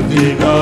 Dudika.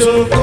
so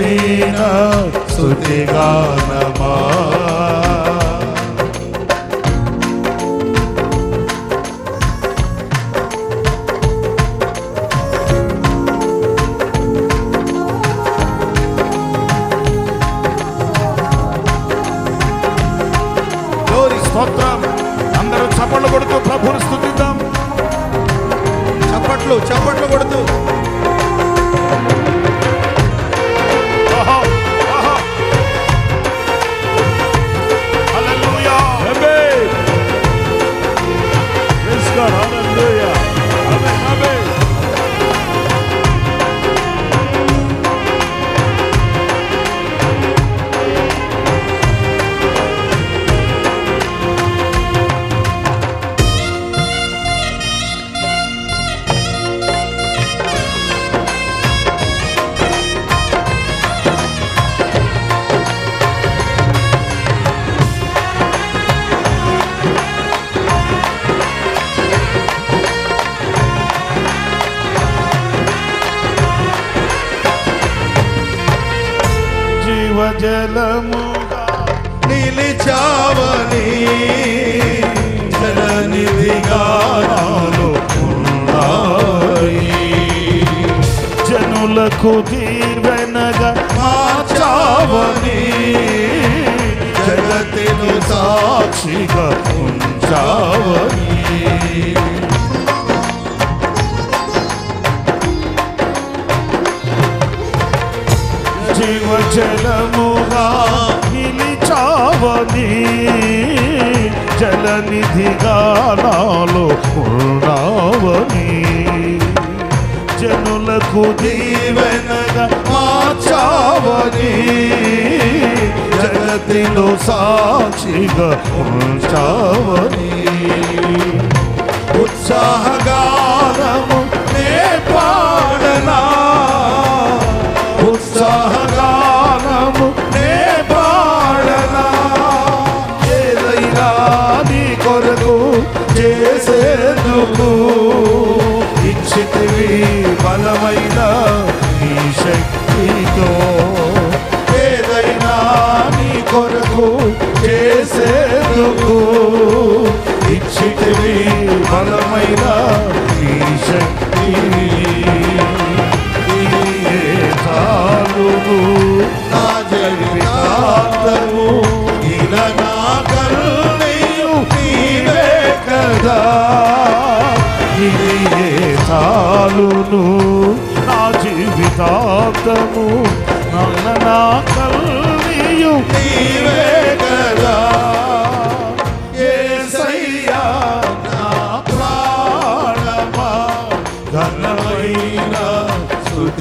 ఆయన సుతిగానమా అందరూ చప్పట్లు కొడుతూ ప్రభుని స్థుతిద్దాం చప్పట్లు చప్పట్లు కొడుతూ. జలముగా నిలిచావని జలనిధిగా జనులకు దీవెనగా మార్చావని జగతిను సాక్షిగా సాక్షిగా ఉంచావని ఉత్సాహగానము చాలును నా జీవితాంతము నన్న నా నీవే కదా.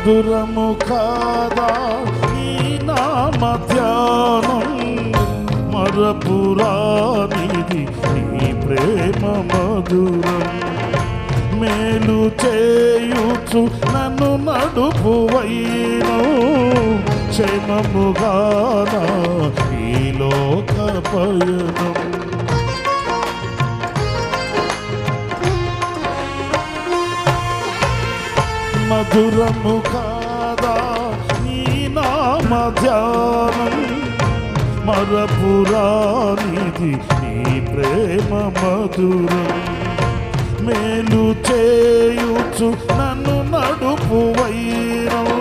మధురము కాదా? ఈ నామ ధ్యానం మరపురానిది ఈ ప్రేమ మధురం. మేలు చేయుచు నన్ను నడుపు నడుపువైను క్షేమముగానా ఈ లోక పయనం మధురము కాదా? నీ నామ ధ్యానం మరపురానిది నీ ప్రేమ మధురం. మేలు చేయుచు నన్ను నడుపు వైరం.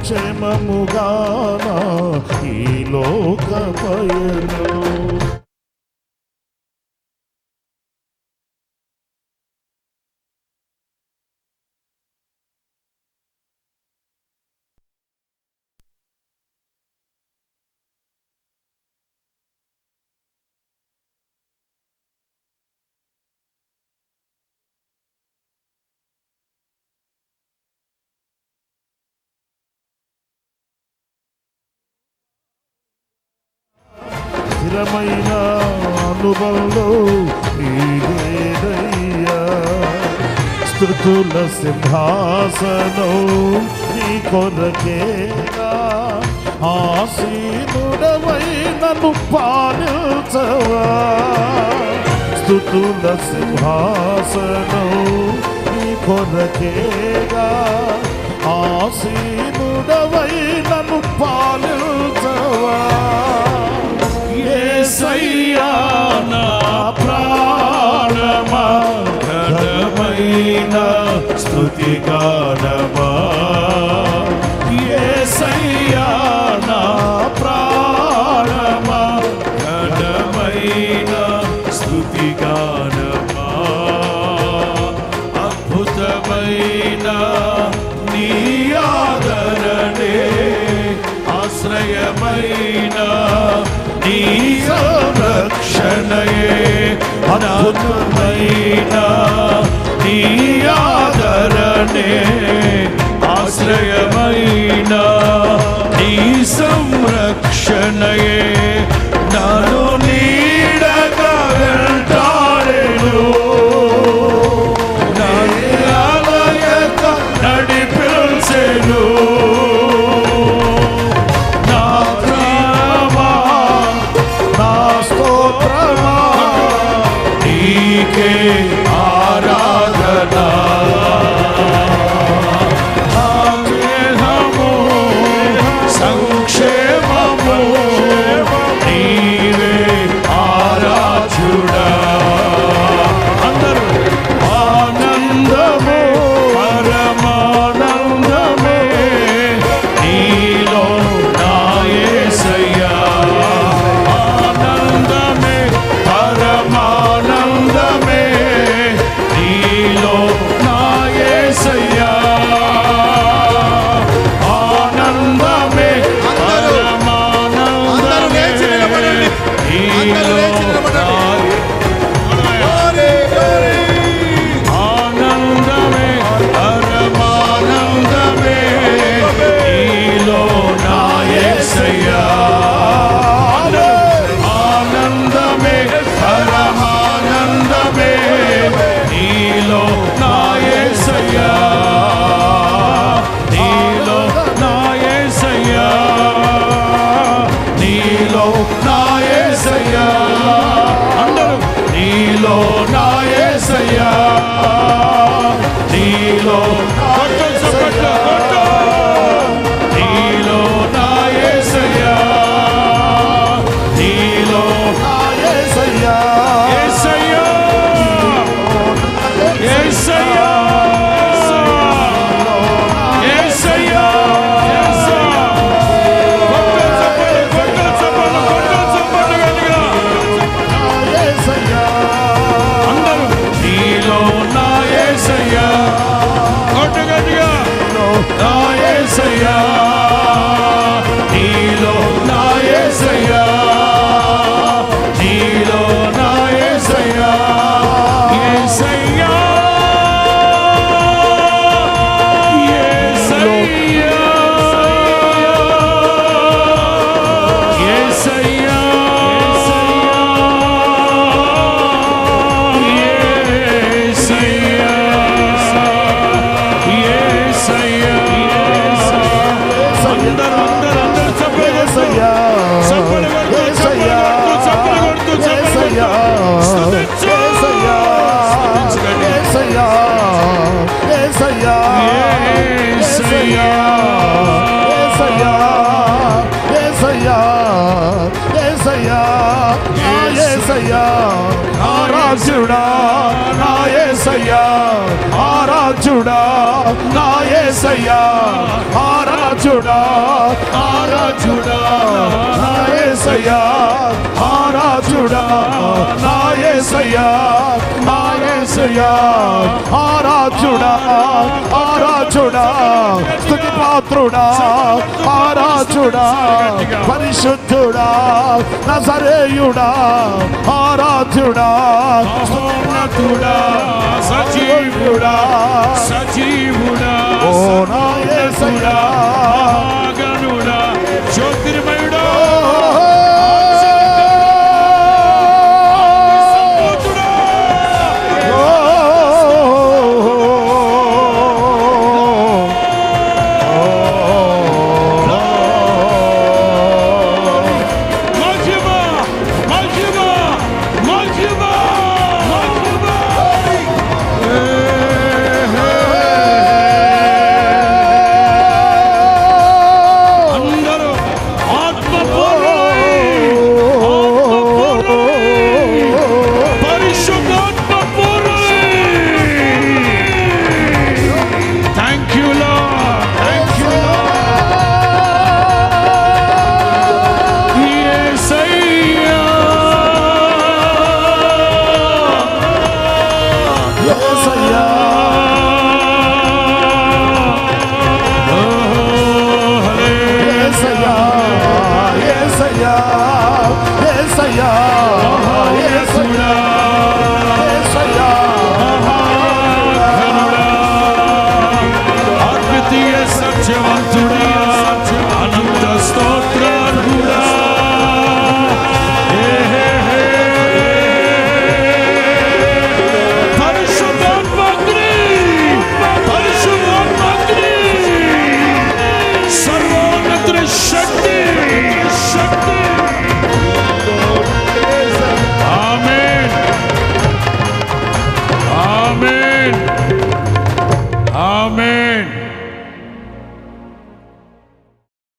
క్షేమముగానా ఈ లోక పయనం. విధమైన అనుభవంలో స్థుతుల సింహాసనం ఈ కొరకే ఆసీనుడవై నన్ను పాలించవా? స్థుతుల సింహాసనం ఈ కొరకేగా ఆసీనుడవై నన్ను పాలించవా? సయ్యా నా ప్రాణమా ఘనమైన స్థుతి గానమా. అద్భుతమైన నీ ఆదరణే ఆశ్రయం ఆరాధ్యుడా నా ఏసయ్యా ఆరాధ్యుడా నా ఏసయ్యా ఆరాధ్యుడా ఆరాధ్యుడా నా ఏసయ్యా ఆరా పరిశుద్ధుడా నాయసయ్యా నాయసయ్యా ఆరాచుడా ఆరాచుడా స్థుతి పాత్రుడా ఆరాచుడా పరిశుద్ధుడా నజరేయుడా ఆరాధ్యుడా సోమతుడా సజీవుడా సజీవుడా ఓ నాయసయ్యా గనుడా జ్యోతిర్మ సత్యవంతుడు.